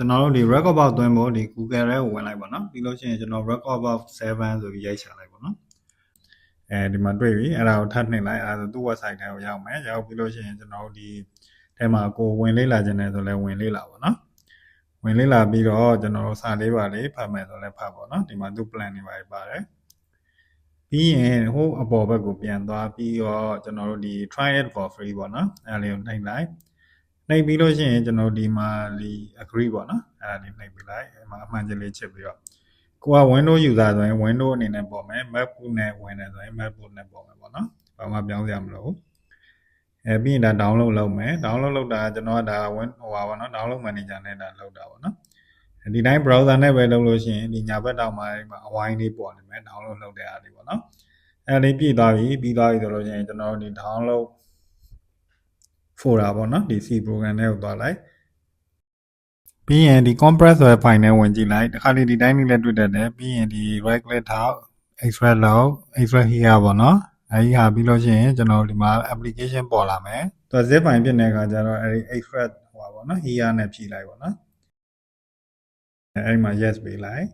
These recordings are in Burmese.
ကျွန်တော်တို့ဒီ record box သွင်းဖို့ဒီ Google ထဲကိုဝင်လိုက်ပါနော်ပြီးလို့ရှိရင်ကျွန်တော် record box 7ဆိုပြီးရိုက်ချလိုက်ပါနော်အဲဒီမှာတွေ့ပြီအဲ့ဒါကိုထပ်နှိပ်လိုက်အဲ့ဒါဆိုသူ့ website ထဲကိုရောက်မယ်ရောက်ပြီးလို့ရှိရင်ကျွန်တော်တို့ဒီထဲမှာကိုဝင်လေ့လာခြင်းနဲ့ဆိုလဲဝင်လေ့လာပါနော်ဝင်လေ့လာပြီးတော့ကျွန်တော်တို့စာလေးပါလေးဖတ်မယ်ဆိုလဲဖတ်ပါနော်ဒီမှာသူ့ plan တွေပါပါတယ်ပြီးရင်ဟိုအပေါ်ဘက်ကိုပြန်သွားပြီးတော့ကျွန်တော်တို့ဒီ try it for free ပေါ့နော်အဲ့ဒါလေးကိုနှိပ်လိုက် နှိပ်ပြီးလို့ရှိရင်ကျွန်တော်ဒီမှာဒီ agree ပေါ့နော်အဲ့ဒါလေးနှိပ်ပြီးလိုက်အဲ့မှာအမှန်ကြီးလေးချစ်ပြီးတော့ကိုက Windows user ဆိုရင် Windows အနေနဲ့ပေါ်မယ် MacBook နဲ့ဝင်တယ်ဆိုရင် MacBook နဲ့ပေါ်မယ်ပေါ့နော်ဘာမှပြောင်းစရာမလိုဘူးအဲပြီးရင်ဒါ download လုပ်မယ် download လုပ်တာကျွန်တော်ကဒါ win ဟိုပါပေါ့နော် download manager နဲ့ဒါလုပ်တာပေါ့နော်ဒီတိုင်း browser နဲ့ပဲလုပ်လို့ရှိရင်ဒီညာဘက်တောင်မှာဒီမှာအဝိုင်းလေးပေါ်နေမယ် download လုပ်တဲ့အားလေးပေါ့နော်အဲလေးပြည့်သွားပြီပြီးသွားပြီဆိုလို့ရှိရင်ကျွန်တော်တို့ဒီ download folder ပေါ့နော်ဒီ C program နဲ့ကိုသွားလိုက်ပြီးရင်ဒီ compress ဆိုတဲ့ file နဲ့ဝင်ကြည့်လိုက်တခါလေဒီတိုင်းလေးလည်းတွေ့တတ်တယ်ပြီးရင်ဒီ right click ထောက် extract လုပ် extract here ပေါ့နော်အဲဒီဟာပြီးလို့ရှိရင်ကျွန်တော်တို့ဒီမှာ application ပေါ်လာမယ်သူ zip file ဖြစ်နေတဲ့အခါကျတော့အဲဒီ extract ဟိုပါပေါ့နော် here နဲ့ဖြည့်လိုက်ပေါ့နော်အဲဒီမှာ yes ပေးလိုက်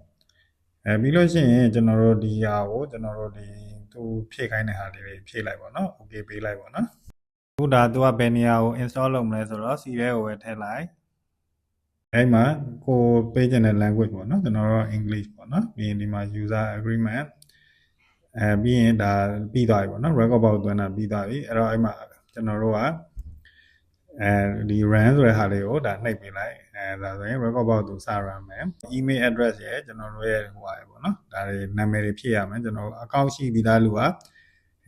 အဲပြီးလို့ရှိရင်ကျွန်တော်တို့ဒီဟာကိုကျွန်တော်တို့ဒီသူဖြည့်ခိုင်းတဲ့ဟာလေးတွေဖြည့်လိုက်ပေါ့နော် okay ပေးလိုက်ပေါ့နော်အ ခုဒါသူကဘယ်နေရာကို install လုပ်မလဲဆိုတော့ C ထဲကိုပဲထည့်လိုက်အဲ့မှာကိုပေးချင်တဲ့ language ပေါ့နော်ကျွန်တော်တို့ English ပေါ့နော်ပြီးရင်ဒီမှာ user agreement အဲပြီးရင်ဒါပြီးသွားပြီပေါ့နော် record box သွင်းတာပြီးသွားပြီအဲ့တော့အဲ့မှာကျွန်တော်တို့ကအဲဒီ run ဆိုတဲ့ဟာလေးကိုဒါနှိပ်ပေးလိုက်အဲဒါဆိုရင် record box သူစ run မယ် email address ရယ်ကျွန်တော်တို့ရဲ့ဟိုပါပေါ့နော်ဒါတွေနာမည်တွေဖြည့်ရမယ်ကျွန်တော်တို့ account ရှိပြီးသားလူက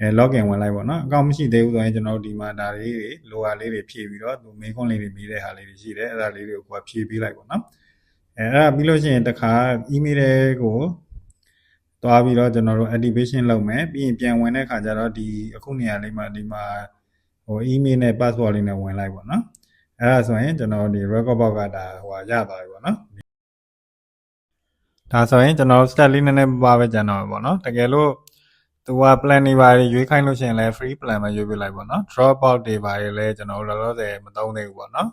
အဲ login ဝင်လိုက်ပေါ့နော် account မရှိသေးဘူးဆိုရင်ကျွန်တော်တို့ဒီမှာဒါလေးတွေလိုဟာလေးတွေဖြည့်ပြီးတော့သူမေးခွန်းလေးတွေပြီးတဲ့ဟာလေးတွေရှိတယ်အဲ့ဒါလေးတွေကိုကိုယ်ဖြည့်ပေးလိုက်ပေါ့နော်အဲအဲ့ဒါပြီးလို့ရှိရင်တခါ email တွေကိုသွားပြီးတော့ကျွန်တော်တို့ activation လုပ်မယ်ပြီးရင်ပြန်ဝင်တဲ့ခါကျတော့ဒီအခုနေရာလေးမှာဒီမှာဟို email နဲ့ password လေးနဲ့ဝင်လိုက်ပေါ့နော်အဲ့ဒါဆိုရင်ကျွန်တော်ဒီ record box ကဒါဟိုရသွားပြီပေါ့နော်ဒါဆိုရင်ကျွန်တော် step လေးနည်းနည်းပါးပဲကျန်တော့ပေါ့နော်တကယ်လို့ သူက plan တွေပါရွေးခိုင်းလို့ရှိရင်လည်း free plan ပဲရွေးပြလိုက်ပေါ့နော် drop out တွေပါလည်းကျွန်တော်တို့လောလောဆယ်မသုံးသေးဘူးပေါ့နော်